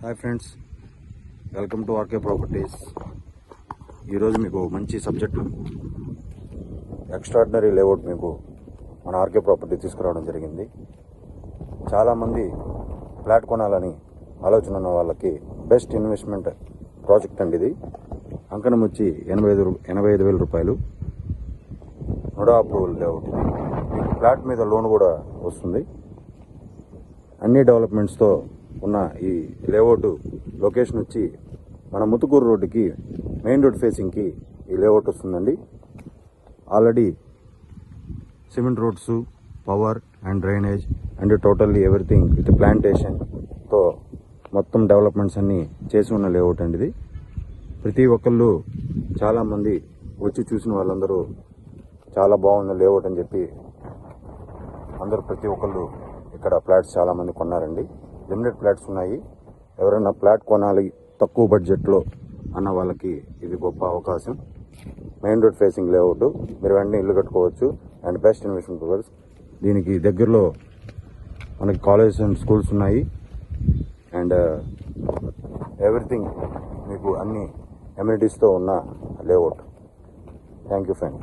Hi friends welcome to RK properties. ఈరోజు మీకు మంచి సబ్జెక్టు ఎక్స్ట్రాడినరీ లేఅవుట్ మీకు మన ఆర్కే ప్రాపర్టీ తీసుకురావడం జరిగింది. చాలామంది ఫ్లాట్ కొనాలని ఆలోచన ఉన్న వాళ్ళకి బెస్ట్ ఇన్వెస్ట్మెంట్ ప్రాజెక్ట్ అండి ఇది. అంకణం వచ్చి ఎనభై ఐదు ఎనభై ఐదు వేల రూపాయలు. నోడా అప్రూవల్ లేఅవుట్ ఫ్లాట్ మీద లోన్ కూడా వస్తుంది. అన్ని డెవలప్మెంట్స్తో ఉన్న ఈ లేఅవుట్ లొకేషన్ వచ్చి మన ముతుకూరు రోడ్డుకి మెయిన్ రోడ్ ఫేసింగ్కి ఈ లేఅవుట్ వస్తుందండి. Already cement roads power and drainage and totally everything with ప్లాంటేషన్తో మొత్తం డెవలప్మెంట్స్ అన్నీ చేసి ఉన్న లేఅవుట్ అండి ఇది. ప్రతి ఒక్కళ్ళు చాలామంది వచ్చి చూసిన వాళ్ళందరూ చాలా బాగుంది లేఅవుట్ అని చెప్పి అందరూ ప్రతి ఒక్కళ్ళు ఇక్కడ ఫ్లాట్స్ చాలామంది కొన్నారండి. లిమిటెడ్ ఫ్లాట్స్ ఉన్నాయి. ఎవరైనా ఫ్లాట్ కొనాలి తక్కువ బడ్జెట్లో అన్న వాళ్ళకి ఇది గొప్ప అవకాశం. మెయిన్ రోడ్ ఫేసింగ్ లేఅవుట్ మీరు వెంటనే ఇల్లు కట్టుకోవచ్చు. అండ్ బెస్ట్ ఇన్వెస్ట్మెంట్ ప్రొవైడ్స్ దీనికి దగ్గరలో మనకి కాలేజెస్ అండ్ స్కూల్స్ ఉన్నాయి. అండ్ ఎవ్రీథింగ్ uh, మీకు అన్ని ఎమ్యూనిటీస్తో ఉన్న లేఅవుట్ థ్యాంక్ యూ ఫ్రెండ్